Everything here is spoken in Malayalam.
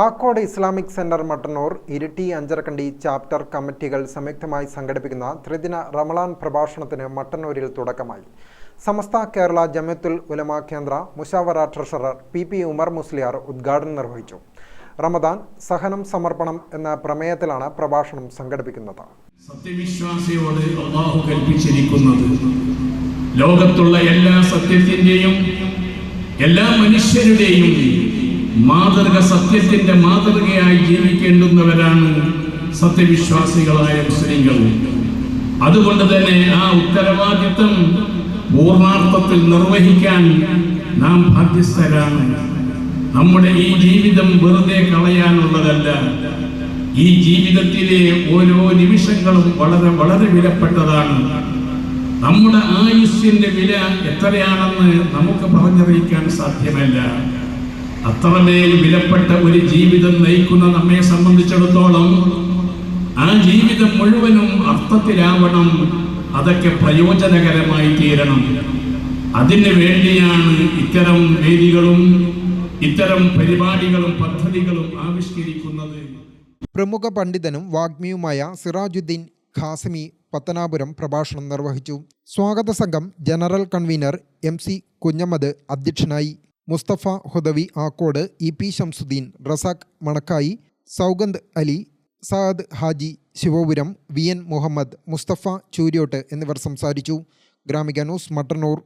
Akkode Islamic centre Mattannur Iritty Anjarakandy chapter കമ്മിറ്റികൾ സംയുക്തമായി സംഘടിപ്പിക്കുന്ന ത്രിദിന റമളാൻ പ്രഭാഷണത്തിന് മട്ടന്നൂരിൽ തുടക്കമായി. സമസ്ത കേരള ജമ്യത്തുൽ ഉലമ കേന്ദ്ര Mushavara treasurer P P Umar Musliyar ഉദ്ഘാടനം നിർവഹിച്ചു. റമദാൻ സഹനം സമർപ്പണം എന്ന പ്രമേയത്തിലാണ് പ്രഭാഷണം സംഘടിപ്പിക്കുന്നത്. സത്യവിശ്വാസിയോട് അള്ളാഹു കൽപ്പിച്ചിരിക്കുന്നത് ലോകത്തുള്ള എല്ലാ സത്യത്തിന്റെയും എല്ലാ മനുഷ്യരുടെയും മാതൃക സത്യത്തിന്റെ മാതൃകയായി ജീവിക്കേണ്ടുന്നവരാണ് സത്യവിശ്വാസികളായ മുസ്ലിങ്ങൾ. അതുകൊണ്ട് തന്നെ ആ ഉത്തരവാദിത്വം പൂർണാർത്ഥത്തിൽ നിർവഹിക്കാൻ നാം ബാധ്യസ്ഥരാണ് നമ്മുടെ ഈ ജീവിതം വെറുതെ കളയാനുള്ളതല്ല. ഈ ജീവിതത്തിലെ ഓരോ നിമിഷങ്ങളും വളരെ വളരെ വിലപ്പെട്ടതാണ്. നമ്മുടെ ആയുസ്സിന്റെ വില എത്രയാണെന്ന് നമുക്ക് പറഞ്ഞറിയിക്കാൻ സാധ്യമല്ല. അത്രമേൽ വിലപ്പെട്ട ഒരു ജീവിതം നയിക്കുന്ന നമ്മെ സംബന്ധിച്ചിടത്തോളം ആ ജീവിതം മുഴുവനും അർത്ഥത്തിലാവണം. അതൊക്കെ പ്രയോജനകരമായി തീരണം. അതിനു വേണ്ടിയാണ് ഇത്തരം വേദികളും ഇത്തരം പരിപാടികളും പദ്ധതികളും ആവിഷ്കരിക്കുന്നത്. പ്രമുഖ പണ്ഡിതനും വാഗ്മിയുമായ സിറാജുദ്ദീൻ ഖാസിമി പത്തനാപുരം പ്രഭാഷണം നിർവഹിച്ചു. സ്വാഗത സംഘം general convener M C Kunhammad അധ്യക്ഷനായി. Musthafa Hudawi Akkode E P Shamsudheen Razak Manakkayi Saugand Ali Saad Haji Sivapuram V N Muhammed Musthafa Chooriyot എന്നിവർ സംസാരിച്ചു. ഗ്രാമിക ന്യൂസ് മട്ടന്നൂർ.